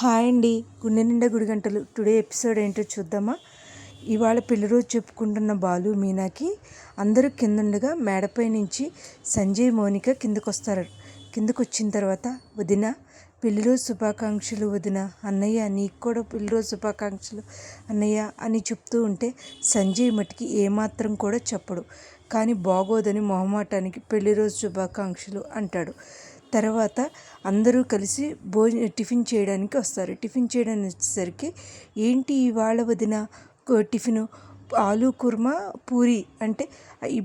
Hi అండి. గుండె నిండా గుడి గంటలు. టుడే ఎపిసోడ్ ఏంటో చూద్దామా? ఇవాళ పెళ్ళి రోజు చెప్పుకుంటున్న బాలు మీనాకి అందరూ కిందుండగా మేడపై నుంచి సంజయ్ మౌనిక కిందకొస్తారు. కిందకు వచ్చిన తర్వాత వదిన పెళ్ళి రోజు శుభాకాంక్షలు వదిన అన్నయ్య నీకు కూడా పెళ్ళి రోజు శుభాకాంక్షలు అన్నయ్య అని చెప్తూ ఉంటే సంజయ్ మటుకి ఏమాత్రం కూడా చెప్పడు. కానీ బాగోదని మొహమాటానికి పెళ్ళి రోజు శుభాకాంక్షలు అంటాడు. తర్వాత అందరూ కలిసి భోజ టిఫిన్ చేయడానికి వస్తారు. టిఫిన్ చేయడానికి వచ్చేసరికి ఏంటి ఇవాళ వదిన టిఫిను ఆలు కుర్మా పూరి అంటే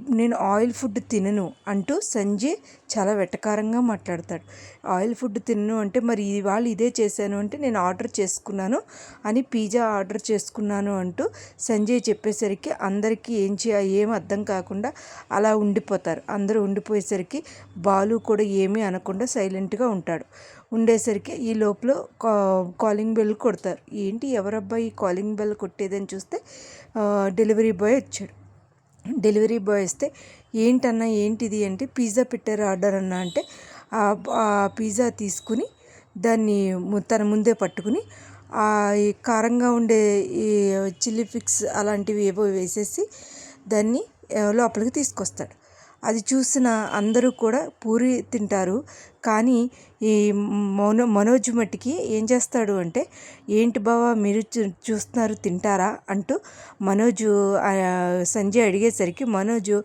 నేను ఆయిల్ ఫుడ్ తినను అంటూ సంజయ్ చాలా వెటకారంగా మాట్లాడతాడు. ఆయిల్ ఫుడ్ తినను అంటే మరి ఇవాళ ఇదే చేశాను అంటే నేను ఆర్డర్ చేసుకున్నాను అని పిజ్జా ఆర్డర్ చేసుకున్నాను అంటూ సంజయ్ చెప్పేసరికి అందరికీ ఏం చేయ ఏం అర్థం కాకుండా అలా ఉండిపోతారు. అందరూ ఉండిపోయేసరికి బాలు కూడా ఏమీ అనకుండా సైలెంట్గా ఉంటాడు. ఉండేసరికి ఈ లోపల కా కాలింగ్ బెల్ కొడతారు. ఏంటి? ఎవరబ్బాయి కాలింగ్ బెల్ కొట్టేదని చూస్తే డెలివరీ బాయ్ వచ్చాడు. డెలివరీ బాయ్ వస్తే ఏంటన్నా ఏంటిది? అంటే పిజ్జా పెట్టారు ఆర్డర్ అన్నా? అంటే ఆ పిజ్జా తీసుకుని దాన్ని తన ముందే పట్టుకుని కారంగా ఉండే ఈ చిల్లీ ఫిక్స్ అలాంటివి ఏవో వేసేసి దాన్ని లోపలికి తీసుకొస్తాడు. అది చూసిన అందరూ కూడా పూరి తింటారు కానీ ఈ మనో మనోజ్ మట్టికి ఏం చేస్తాడు అంటే ఏంటి బావా మీరు చూస్తున్నారు తింటారా? అంటూ మనోజు సంజయ్ అడిగేసరికి మనోజు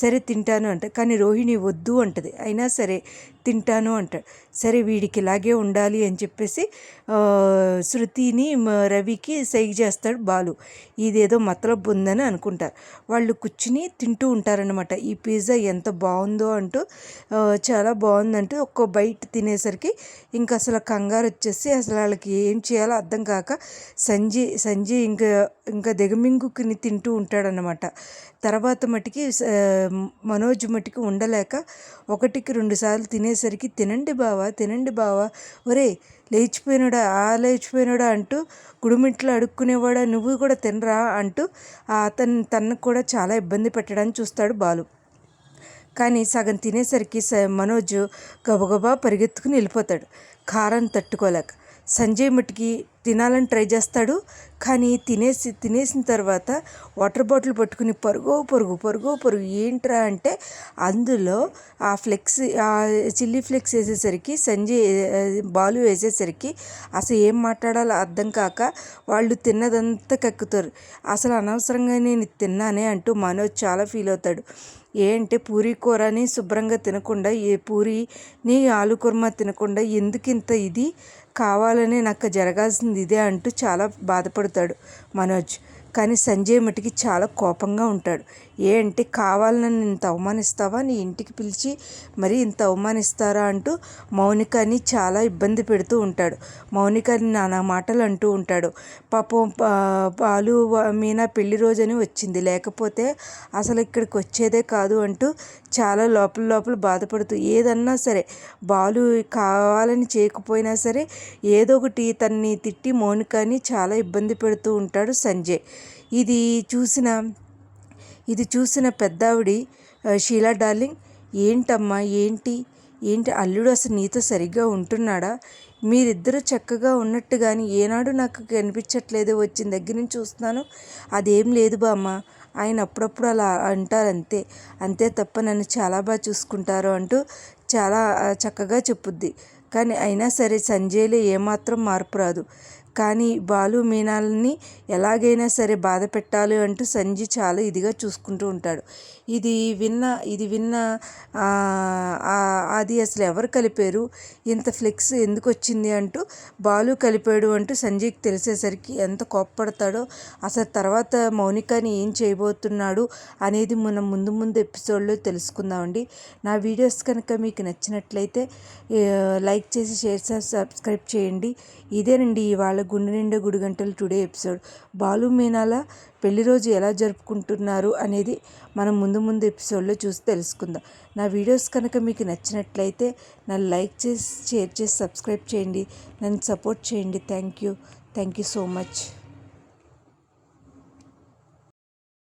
సరే తింటాను అంటే. కానీ రోహిణి వద్దు అంటది. అయినా సరే తింటాను అంటాడు. సరే వీడికి ఇలాగే ఉండాలి అని చెప్పేసి శృతిని రవికి సైగ చేస్తాడు బాలు. ఇదేదో మతలబ్ ఉందని అనుకుంటారు. వాళ్ళు కూర్చుని తింటూ ఉంటారనమాట ఈ పిజ్జా ఎంత బాగుందో అంటూ చాలా బాగుందంటూ ఒక్క బయట తినేసరికి ఇంకా అసలు కంగారు వచ్చేసి అసలు వాళ్ళకి ఏం చేయాలో అర్థం కాక సంజయ్ సంజయ్ ఇంకా ఇంకా దిగమింగుకుని తింటూ ఉంటాడనమాట తర్వాత మటుకి మనోజ్ మటుకి ఉండలేక ఒకటికి రెండు సార్లు తినేసరికి తినండి బావా తినండి బావా ఒరే లేచిపోయినాడా ఆ లేచిపోయినాడా అంటూ గుడిమిట్లు అడుక్కునేవాడా నువ్వు కూడా తినరా అంటూ అతను తనకు కూడా చాలా ఇబ్బంది పెట్టడానికి చూస్తాడు బాలు. కానీ సగం తినేసరికి మనోజ్ గబగబా పరిగెత్తుకుని వెళ్ళిపోతాడు. కారం తట్టుకోలేక. సంజయ్ మట్టికి తినాలని ట్రై చేస్తాడు. కానీ తినేసి తినేసిన తర్వాత వాటర్ బాటిల్ పట్టుకుని పరుగో పరుగు పరుగో పరుగు ఏంట్రా అంటే అందులో ఆ ఫ్లెక్స్ ఆ చిల్లీ ఫ్లెక్స్ వేసేసరికి సంజయ్ బాలు వేసేసరికి అసలు ఏం మాట్లాడాలో అర్థం కాక వాళ్ళు తిన్నదంతా కక్కుతారు. అసలు అనవసరంగా నేను తిన్నానే అంటూ మనోజ్ చాలా ఫీల్ అవుతాడు. ఏంటి పూరీ కూరని శుభ్రంగా తినకుండా ఏ పూరీని ఆలు కుర్మా తినకుండా ఎందుకు ఇంత ఇది? కావాలనే నాకు జరగాల్సింది ఇదే అంటూ చాలా బాధపడతాడు మనోజ్. కానీ సంజయ్ మటుకి చాలా కోపంగా ఉంటాడు. ఏంటి కావాలని ఇంత అవమానిస్తావా? నీ ఇంటికి పిలిచి మరి ఇంత అవమానిస్తారా? అంటూ మౌనికని చాలా ఇబ్బంది పెడుతూ ఉంటాడు. మౌనికని నానా మాటలు అంటూ ఉంటాడు. పాపం బాలు మీనా పెళ్ళి రోజని వచ్చింది. లేకపోతే అసలు ఇక్కడికి వచ్చేదే కాదు అంటూ చాలా లోపల లోపల బాధపడుతూ ఏదన్నా సరే బాలు కావాలని చేయకపోయినా సరే ఏదో ఒకటి తన్ని తిట్టి మౌనికని చాలా ఇబ్బంది పెడుతూ ఉంటాడు సంజయ్. ఇది చూసిన ఇది చూసిన పెద్దావిడి షీలా డార్లింగ్ ఏంటమ్మా ఏంటి? ఏంటి అల్లుడు అసలు నీతో సరిగ్గా ఉంటున్నాడా? మీరిద్దరూ చక్కగా ఉన్నట్టు కానీ ఏనాడు నాకు కనిపించట్లేదు వచ్చిన దగ్గర నుంచి చూస్తున్నాను. అదేం లేదు బామ్మ. ఆయన అప్పుడప్పుడు అలా అంటారు అంతే అంతే తప్ప నన్ను చాలా బాగా చూసుకుంటారు అంటూ చాలా చక్కగా చెప్పుద్ది. కానీ అయినా సరే సంజయ్లో ఏమాత్రం మార్పు రాదు. కానీ బాలు మీనాలని ఎలాగైనా సరే బాధ పెట్టాలి అంటూ సంజీ చాలా ఇదిగా చూసుకుంటూ ఉంటాడు. ఇది విన్న ఇది విన్న అది అసలు ఎవరు కలిపారు? ఇంత ఫ్లెక్స్ ఎందుకు వచ్చింది అంటూ బాలు కలిపాడు అంటూ సంజయ్కి తెలిసేసరికి ఎంత కోప్పడతాడో అసలు తర్వాత మౌనికని ఏం చేయబోతున్నాడు అనేది మనం ముందు ముందు ఎపిసోడ్లో తెలుసుకుందామండి. నా వీడియోస్ కనుక మీకు నచ్చినట్లయితే లైక్ చేసి షేర్ చేసి సబ్స్క్రైబ్ చేయండి. ఇదేనండి ఇవాళ గుండె నిండా గుడి గంటలు టుడే ఎపిసోడ్. బాలు మీనాల పెళ్ళి రోజు ఎలా జరుపుకుంటున్నారు అనేది మనం ముందు ముందు ఎపిసోడ్లో చూసి తెలుసుకుందాం. నా వీడియోస్ కనుక మీకు నచ్చినట్లయితే నన్ను లైక్ చేసి షేర్ చేసి సబ్స్క్రైబ్ చేయండి. నన్ను సపోర్ట్ చేయండి. Thank you. Thank you so much.